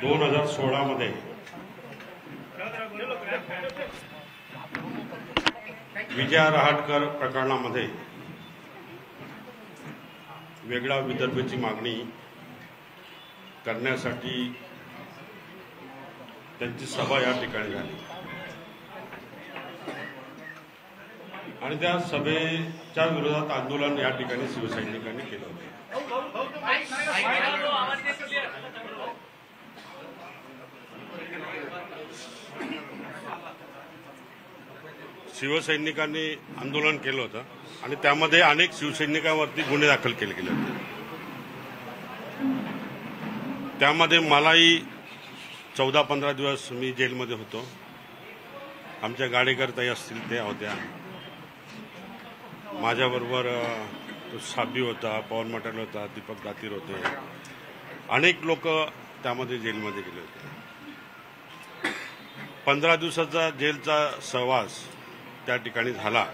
दोन हजार सोळामध्ये विजया रहाटकर प्रकरणामध्ये वेगळा विदर्भची मागणी करण्यासाठी त्यांची सभा या ठिकाणी झाली. आणि त्या सभेच्या विरोधात आंदोलन या ठिकाणी शिवसैनिकांनी केलं होतं. शिवसैनिकांनी आंदोलन केलं होतं आणि त्यामध्ये अनेक शिवसैनिकांवरती गुन्हे दाखल केले गेले होते. त्यामध्ये मलाही चौदा पंधरा दिवस मी जेलमध्ये होतो. आमच्या गाडीकरताही असतील त्या होत्या माझ्याबरोबर तो साबी होता पवन मटाल होता दीपक दातीर होते. अनेक लोक त्यामध्ये जेलमध्ये गेले होते. पंधरा दिवसाचा जेलचा सहवास त्या ठिकाणी झाला.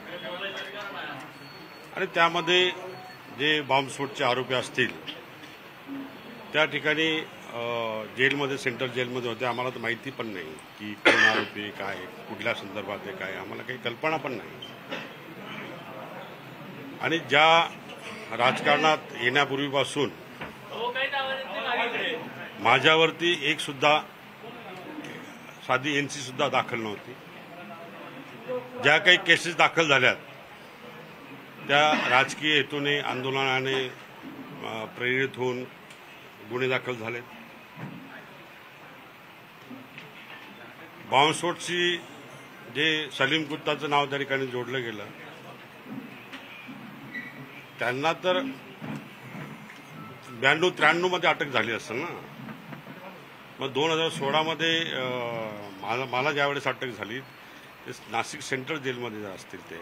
आणि त्यामध्ये जे बॉम्बस्फोटचे आरोपी असतील त्या ठिकाणी जेलमध्ये सेंट्रल जेलमध्ये होते. आम्हाला तर माहिती पण नाही की कोण आरोपी काय कुठल्या संदर्भात आहे काय आम्हाला काही कल्पना पण नाही. आणि ज्या राजकारणात येण्यापूर्वीपासून माझ्यावरती एक सुद्धा साधी एनसी सुद्धा दाखल नव्हती. ज्या काही केसेस दाखल झाल्यात त्या राजकीय हेतूने आंदोलनाने प्रेरित होऊन गुन्हे दाखल झालेत. बॉम्बस्फोटशी जे सलीम गुप्ताचं नाव त्या ठिकाणी जोडलं गेलं त्यांना तर ब्याण्णव त्र्याण्णवमध्ये अटक झाली असेल ना? मग दोन हजार सोळामध्ये मला मला ज्यावेळेस अटक झाली नाशिक सेंट्रल जेलमध्ये जर असतील ते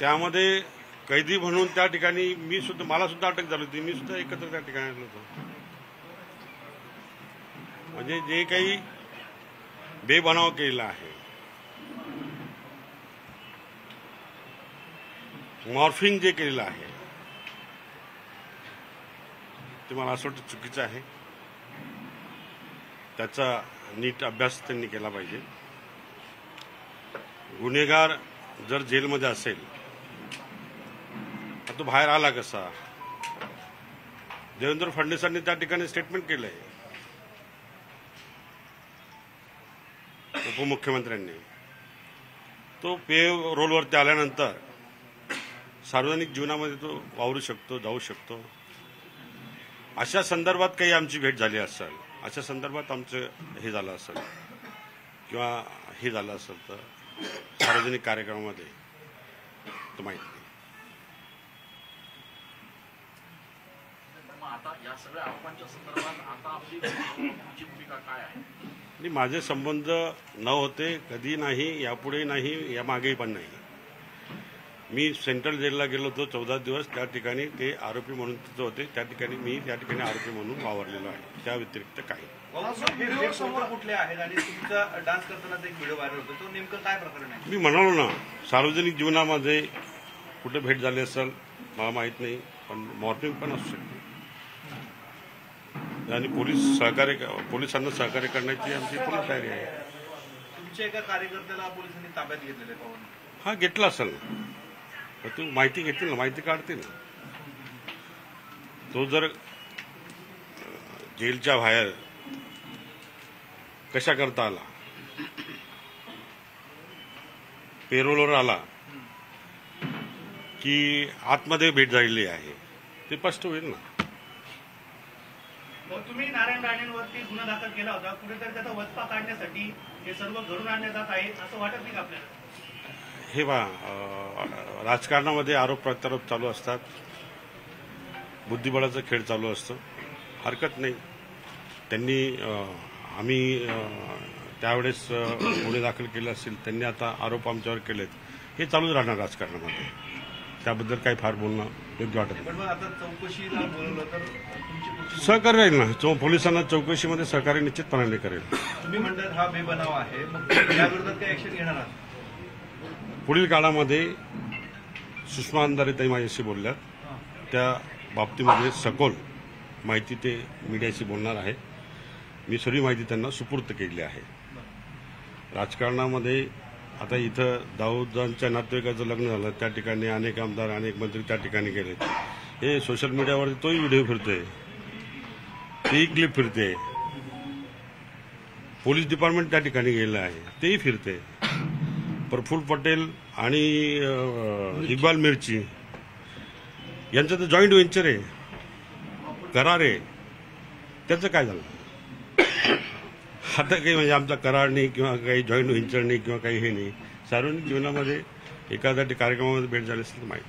त्यामध्ये कैदी म्हणून त्या ठिकाणी मी सुद्धा मला सुद्धा अटक झाली होती. मी सुद्धा एकत्र त्या ठिकाणी आलो होतो. म्हणजे जे काही बेबनाव केलेला आहे मॉर्फिंग जे केलेलं आहे ते मला असं वाटतं चुकीचं आहे. त्याचा नीट अभ्यास त्यांनी केला पाहिजे. गुन्हेगार जर जेलमध्ये असेल तर तो बाहेर आला कसा? देवेंद्र फडणवीसांनी त्या ठिकाणी स्टेटमेंट केलं आहे उपमुख्यमंत्र्यांनी. तो पे रोलवरती आल्यानंतर सार्वजनिक जीवनामध्ये तो वावरू शकतो जाऊ शकतो. अशा संदर्भात काही आमची भेट झाली असेल अशा संदर्भात आमचं हे झालं असेल किंवा हे झालं असेल तर सार्वजनिक कार्यक्रमामध्ये तो माहीत नाही. मग आता या सगळ्या आरोपांच्या संदर्भात आता आपली तुमची भूमिका काय आहे? आणि माझे संबंध न होते कधी नाही यापुढे नाही या मागेही पण नाही. मी सेंट्रल जेलला गेलो होतो चौदा दिवस. त्या ठिकाणी ते आरोपी म्हणून तिथं होते. त्या ठिकाणी मी त्या ठिकाणी आरोपी म्हणून वावरलेलो आहे. त्या व्यतिरिक्त काही मी म्हणालो ना सार्वजनिक जीवनामध्ये कुठे भेट झाली असेल मला माहीत नाही पण मॉर्निंग पण असू शकते. आणि पोलीस सहकार्य पोलिसांना सहकार्य करण्याची आमची पूर्ण तयारी आहे. तुमच्या एका कार्यकर्त्याला पोलिसांनी ताब्यात घेतलेलं हा घेतला असेल तू माहिती घेतील ना माहिती काढतील. ना तो जर जेलच्या बाहेर कशा करता आला? पेरोलवर आला की आतमध्ये भेट झालेली आहे? ते स्पष्ट होईल ना. मग तुम्ही नारायण राणेंवरती गुन्हा दाखल केला होता. कुठेतरी त्याचा वचपा काढण्यासाठी हे सर्व घडून आणण्यात जात आहे असं वाटत नाही का आपल्याला? हे बा अं, राजकारणामध्ये आरोप प्रत्यारोप चालू असतात. बुद्धिबळाचा खेळ चालू असतो. हरकत नाही. त्यांनी आम्ही त्यावेळेस गुन्हे दाखल केले असतील त्यांनी आता आरोप आमच्यावर केलेत. हे चालूच राहणार राजकारणामध्ये. त्याबद्दल काही फार बोलणं योग्य वाटत नाही. सहकार्य राहील ना. चौ पोलिसांना चौकशीमध्ये सहकार्य निश्चितपणाने करेल. तुम्ही म्हणतात हा बेबनाव आहे. मग काही ऍक्शन घेणार आहात? पुढील काळामध्ये सुषमा अंधारे ताई माझ्याशी बोलल्यात. त्या बाबतीमध्ये सखोल माहिती ते मीडियाशी बोलणार आहे मी सगळी माहिती त्यांना सुपूर्त केली आहे. राजकारणामध्ये आता इथं दाऊदांच्या नातेवाईकाचं लग्न झालं. त्या ठिकाणी अनेक आमदार अनेक मंत्री त्या ठिकाणी गेले हे सोशल मीडियावरती तोही व्हिडिओ फिरतोय. ती क्लिप फिरते. पोलीस डिपार्टमेंट त्या ठिकाणी गेलं आहे. तेही फिरते. प्रफुल्ल पटेल आणि इक्बाल मिर्ची. यांचं तर जॉईंट व्हेंचर आहे. करार आहे. त्याचं काय झालं? आता काही म्हणजे आमचा करार नाही किंवा काही जॉईंट व्हेंचर नाही किंवा काही हे नाही. सार्वजनिक जीवनामध्ये एखाद्या कार्यक्रमामध्ये भेट झाली असेल तर माहिती.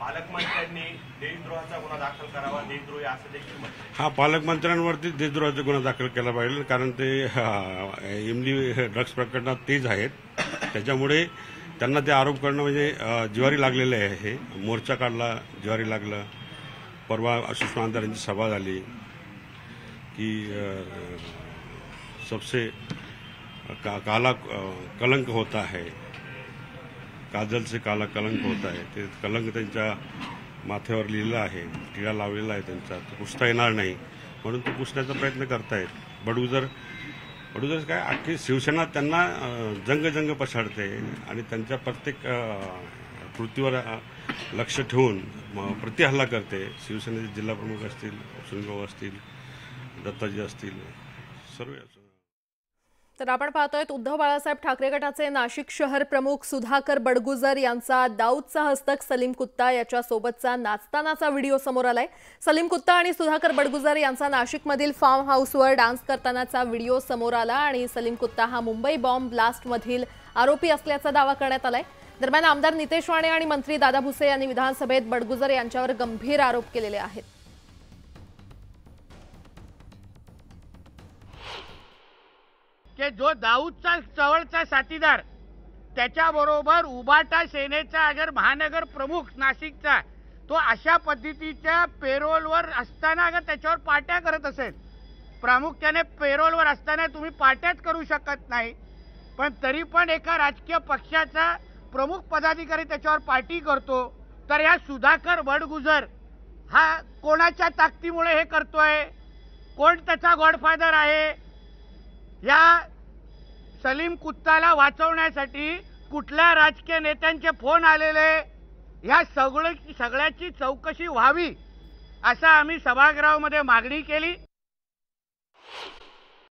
पालकमंत्र्यांनी देशद्रोहाचा गुन्हा दाखल करावा देशद्रोही असं देखील म्हटलं. हा पालकमंत्र्यांवरती देशद्रोहाचा गुन्हा दाखल केला पाहिजे कारण ते हा, इमली ड्रग्ज प्रकरणात तेच आहेत. त्याच्यामुळे त्यांना ते आरोप करणं म्हणजे ज्वारी लागलेलं आहे हे. मोर्चा काढला ज्वारी लागलं. परवा सुषमा यांची सभा झाली की सबसे का, काला कलंक होता है. काजल से काला कलंक होता है. ते कलंक त्यांच्या माथ्यावर लिहिलं आहे. टिळा लावलेला आहे त्यांचा. तो पुसता येणार नाही. म्हणून तो पुसण्याचा प्रयत्न करतायत. बडगुजर बडगुजर काय अख्खी शिवसेना त्यांना जंग जंग पछाडते आणि त्यांच्या प्रत्येक कृतीवर लक्ष ठेवून म- प्रतिहल्ला करते. शिवसेनेचे जिल्हाप्रमुख असतील सुनीलभाऊ असतील दत्ताजी असतील सर्व तर आपण पाहतोय उद्धव बाळासाहेब ठाकरे गटाचे नाशिक शहर प्रमुख सुधाकर बडगुजर यांचा दाऊदचा हस्तक सलीम कुत्ता याच्या सोबतचा नाचतानाचा व्हिडिओ समोर आलाय. सलीम कुत्ता आणि सुधाकर बडगुजर यांचा नाशिकमधील फार्म हाऊसवर डान्स करतानाचा व्हिडिओ समोर आला आणि सलीम कुत्ता हा मुंबई बॉम्ब ब्लास्टमधील आरोपी असल्याचा दावा करण्यात आलाय. दरम्यान आमदार नितेश राणे आणि मंत्री दादा भुसे यांनी विधानसभेत बडगुजर यांच्यावर गंभीर आरोप केलेले आहेत. की जो दाऊदचा चवळचा साथीदार त्याच्याबरोबर उबाटा सेनेचा अगर महानगर प्रमुख नाशिकचा तो अशा पद्धतीच्या पेरोलवर असताना अगर त्याच्यावर पाट्या करत असेल. प्रामुख्याने पेरोलवर असताना तुम्ही पाट्याच करू शकत नाही. पण तरी पण एका राजकीय पक्षाचा प्रमुख पदाधिकारी त्याच्यावर पार्टी करतो तर या सुधाकर बडगुजर हा कोणाच्या ताकदीमुळे हे करतोय? कोण त्याचा गॉडफादर आहे? या सलीम कुत्ताला वाचवण्यासाठी कुठल्या राजकीय नेत्यांचे फोन आलेले? या सगळं सगळ्याची चौकशी व्हावी असं आम्ही सभागृहामध्ये मागणी केली.